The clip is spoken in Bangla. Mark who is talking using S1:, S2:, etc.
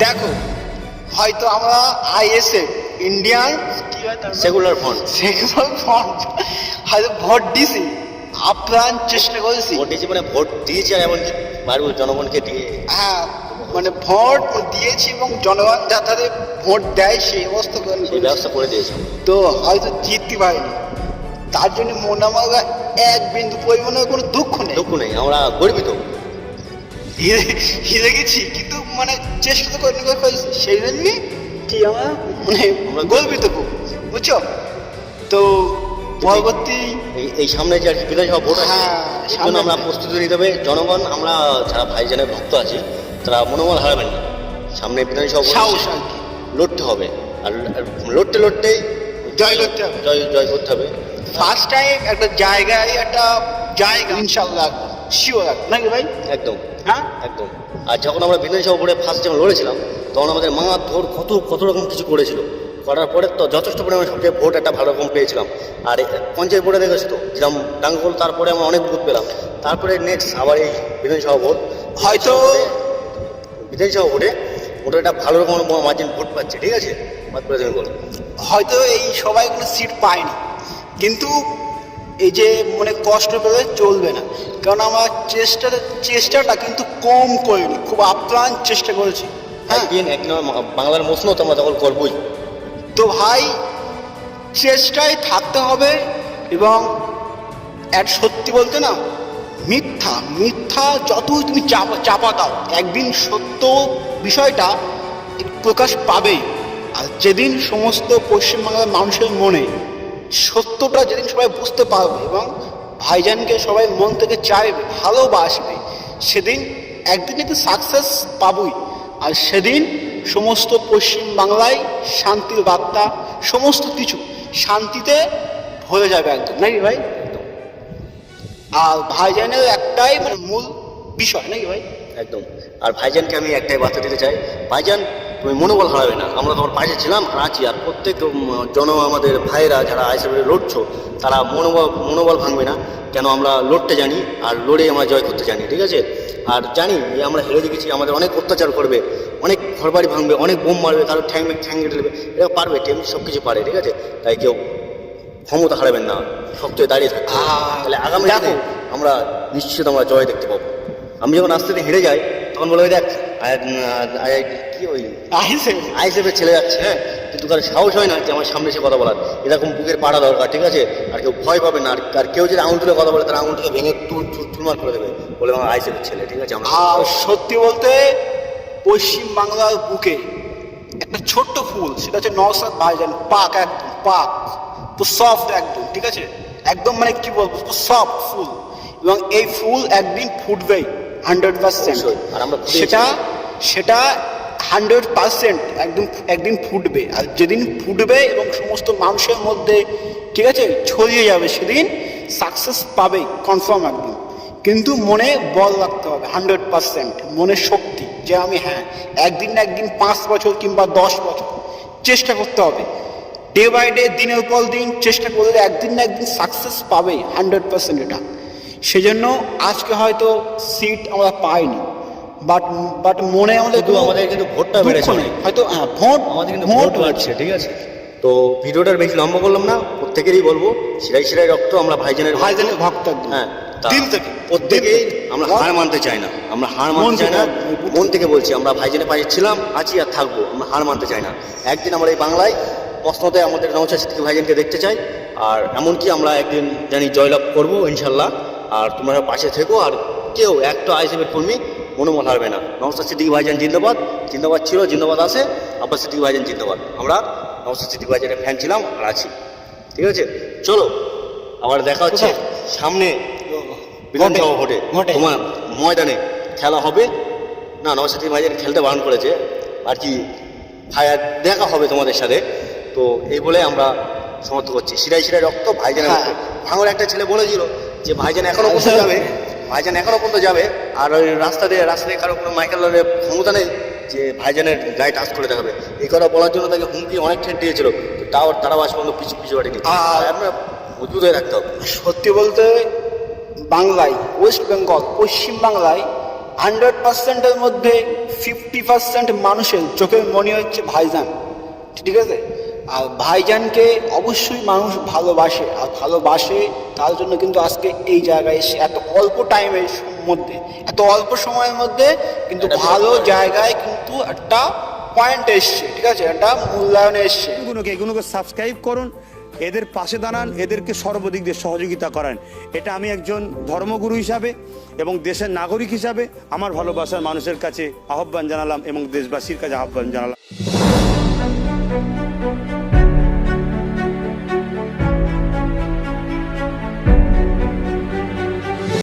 S1: দেখো হয়তো আমরা আইএসএফ ইন্ডিয়ান?
S2: সেকুলার ফ্রন্ট
S1: সেগুলো ফ্রন্ট হয়তো ভোট দিছি আপ্রাণ চেষ্টা করেছি।
S2: ভোট দিয়েছি মানে ভোট দিয়েছি আর এমনকি মারবো জনগণকে দিয়ে।
S1: হ্যাঁ মানে ভোট দিয়েছি এবং জনগণ যাতে ভোট দেয় সেই অবস্থা করে
S2: সেই ব্যবস্থা করে দিয়েছি।
S1: তো হয়তো জিততে পারিনি। তার জন্য মনে আমার এক বিন্দু পরিমাণে কোনো দুঃখ নেই।
S2: দুঃখ নেই আমরা গর্বিত।
S1: হিরে গেছি কিন্তু মানে চেষ্টা তো করে করে করেছি সেই জন্যই কি আমরা মানে
S2: আমরা
S1: গর্বিত খুব বুঝছ? তো পরবর্তী
S2: এই সামনে যে আর কি বিধানসভা ভোট আছে
S1: হ্যাঁ।
S2: আমরা প্রস্তুতি নিতে হবে। জনগণ আমরা যারা ভাইজানের ভক্ত আছি তারা মনোবল হারাবেন না। সামনে বিধানসভা
S1: সাহস আর কি।
S2: লড়তে হবে। আর আর লড়তে লড়তেই
S1: জয় করতে হবে।
S2: জয় জয় করতে হবে।
S1: ফার্স্ট টাইম একটা জায়গায় একটা জায়গা ইনশাল্লাহ। শিওর নাকি ভাই
S2: একদম।
S1: হ্যাঁ
S2: একদম। আর যখন আমরা বিধানসভা বোর্ডে ফার্স্ট যখন লড়েছিলাম তখন আমাদের মা ধর কত কত রকম কিছু করেছিল। করার পরে তো যথেষ্ট পরিমাণে সবচেয়ে ভোট একটা ভালো রকম পেয়েছিলাম। আর পঞ্চায়েত বোর্ডে দেখেছ তো? যেরকম ডাঙ্গল তারপরে আমরা অনেক ভোট পেলাম। তারপরে নেক্সট আবার এই বিধানসভা ভোট
S1: হয়তো
S2: বিধানসভা ভোটে ওটা একটা ভালো রকম মার্জিন ভোট পাচ্ছে ঠিক আছে?
S1: হয়তো এই সবাই কোনো সিট পায়নি। কিন্তু এই যে মানে কষ্ট পেলে চলবে না। কারণ আমার চেষ্টাটা চেষ্টাটা কিন্তু কম করিনি খুব আপ্রাণ চেষ্টা করেছি। হ্যাঁ?
S2: আমার বাংলার মশনত আমরা তখন করবোই।
S1: তো ভাই চেষ্টায় থাকতে হবে এবং এক সত্যি বলতে না মিথ্যা মিথ্যা যতই তুমি চাপা চাপা দাও একদিন সত্য বিষয়টা প্রকাশ পাবেই। আর যেদিন সমস্ত পশ্চিমবাংলার মানুষের মনে সত্যটা যেদিন সবাই বুঝতে পারবে এবং ভাইজানকে সবাই মন থেকে চাইবে ভালোবাসবে সেদিন একদিন একটু সাকসেস পাবই। আর সেদিন সমস্ত পশ্চিম বাংলায় শান্তির বার্তা সমস্ত কিছু শান্তিতে ভরে যাবে একদম। নাকি ভাই? আর ভাইজানের একটাই মানে মূল বিষয় নাকি ভাই?
S2: একদম। আর ভাইজানকে আমি একটাই বার্তা দিতে চাই। ভাইজান তুমি মনোবল হারাবে না। আমরা তোমার পাশে ছিলাম আর আছি আর প্রত্যেক জন আমাদের ভাইয়েরা যারা আইসিএফে লড়ছো তারা মনোবল মনোবল ভাঙবে না। কেন আমরা লড়তে জানি আর লড়ে আমরা জয় করতে জানি ঠিক আছে? আর জানি যে আমরা হেরে দেখেছি আমাদের অনেক অত্যাচার করবে অনেক ঘরবাড়ি ভাঙবে অনেক বোম মারবে কারও ঠ্যাং ঠ্যাং কেটে দেবে এটা পারবে টেমনি সব কিছু পারে ঠিক আছে? তাই কেউ ক্ষমতা হারাবেন না শক্ত দাঁড়িয়ে।
S1: আহ,
S2: তাহলে আগামী
S1: দেখো।
S2: আমরা নিশ্চিত আমরা জয় দেখতে পাবো। আমি যখন আস্তে আস্তে হেরে যাই তখন বলে দেখ কি ওই আইসেফের ছেলে যাচ্ছে হ্যাঁ। কিন্তু কারও সাহস হয় না যে আমার সামনে এসে কথা বলার। এরকম বুকের পাড়া দরকার ঠিক আছে? আর কেউ ভয় পাবে না। আর কেউ যদি আঙুল তুলে কথা বলে তার আঙুলটাকে ভেঙে চুরমার করে দেবে। বলে আমার আইসেফের ছেলে ঠিক আছে?
S1: আর সত্যি বলতে পশ্চিম বাংলার বুকে একটা ছোট্ট ফুল সেটা হচ্ছে নওসাদ ভাইজান পাক একদম পাক। তো সফট একদম ঠিক আছে? একদম মানে কি বলব? সফট ফুল। এবং এই ফুল একদিন ফুটবেই। Hundred percent. সেটা সেটা হান্ড্রেড পার্সেন্ট একদম একদিন ফুটবে। আর যেদিন ফুটবে এবং সমস্ত মানুষের মধ্যে ঠিক আছে ছড়িয়ে যাবে সেদিন সাকসেস পাবে কনফার্ম একদম। কিন্তু মনে বল রাখতে হবে হান্ড্রেড পার্সেন্ট মনে শক্তি যে আমি হ্যাঁ একদিন না একদিন পাঁচ বছর কিংবা দশ বছর চেষ্টা করতে হবে। ডে বাই ডে দিনের পর দিন চেষ্টা করলে একদিন না একদিন সাকসেস পাবে হান্ড্রেড পার্সেন্ট এটা। সেজন্য আজকে হয়তো সিট আমরা পাইনি বাট বাট মনে আমাদের
S2: কিন্তু আমাদের কিন্তু ভোটটা বেড়েছে।
S1: হয়তো হ্যাঁ ভোট
S2: আমাদের কিন্তু
S1: ভোট
S2: বাড়ছে ঠিক আছে তো ভিডিওটার বেশি লম্বা করলাম না প্রত্যেকেরই বলব সিরাই সিরাই রক্ত আমরা ভাইজানের।
S1: ভাইজানের ভক্ত
S2: হ্যাঁ
S1: দিল থেকে।
S2: প্রত্যেকেই আমরা? হার মানতে চাই না আমরা হার
S1: মন
S2: মানতে চাই না মন থেকে বলছি আমরা ভাইজানের পাশে ছিলাম আছি আর থাকব আমরা হার মানতে চাই না একদিন আমরা এই বাংলায় প্রশ্নতে আমাদের নৌচা সিদ্দিকী ভাইজানকে দেখতে চাই আর এমনকি আমরা একদিন জানি জয়লাভ করব ইনশাল্লাহ আর তোমরা পাশে থেকো আর কেউ একটা আইসিএফের কর্মী মনোমন হারবে না। নমস্কার সিদ্দিকী ভাইজান জিন্দাবাদ। জিন্দাবাদ ছিল জিন্দাবাদ আছে আব্বাস সিদ্দিকী ভাইজান জিন্দাবাদ। আমরা নমস্কার সিদ্দিকী ভাইজানের ফ্যান ছিলাম আর আছি। ঠিক আছে? চলো আবার দেখা হচ্ছে সামনে বিধানসভা ভোটে। তোমার ময়দানে খেলা হবে। না নমস্কার ভাইজান খেলতে বারণ করেছে। আর কি ভাইয়া দেখা হবে তোমাদের সাথে। তো এই বলে আমরা সমর্থন করছি। সিরাই সিরাই রক্ত ভাইজানের
S1: হ্যাঁ।
S2: রক্ত। ভাঙর একটা ছেলে বলেছিল যে ভাইজান এখনও পর্যন্ত যাবে ভাইজান এখনও পর্যন্ত যাবে আর ওই রাস্তা দিয়ে রাস্তা দিয়ে কারও কোনো মাইকেলের ক্ষমতা নেই যে ভাইজানের গায়ে টাচ করে দেখাবে। এই কথা বলার জন্য তাকে হুমকি অনেক ঠেট দিয়েছিল তাও তারাও আজ পর্যন্ত পিছু পিছু হাটেনি।
S1: আর-
S2: মজবুত হয়ে রাখতে হবে।
S1: সত্যি বলতে বাংলায় ওয়েস্ট বেঙ্গল পশ্চিম বাংলায় হান্ড্রেড পার্সেন্টের মধ্যে ফিফটি পার্সেন্ট মানুষের চোখের মনে হচ্ছে ভাইজান। ঠিক আছে? আর ভাইজানকে অবশ্যই মানুষ ভালোবাসে আর ভালোবাসে তার জন্য কিন্তু আজকে এই জায়গায় এসে এত অল্প টাইমের মধ্যে এত অল্প সময়ের মধ্যে কিন্তু ভালো জায়গায় কিন্তু একটা পয়েন্ট এসছে ঠিক আছে? একটা মূল্যায়নে এসছে।
S3: এগুলোকে এগুলোকে সাবস্ক্রাইব করুন এদের পাশে দাঁড়ান এদেরকে সর্বদিক দিয়ে সহযোগিতা করেন। এটা আমি একজন ধর্মগুরু হিসাবে এবং দেশের নাগরিক হিসাবে আমার ভালোবাসার মানুষের কাছে আহ্বান জানালাম এবং দেশবাসীর কাছে আহ্বান জানালাম।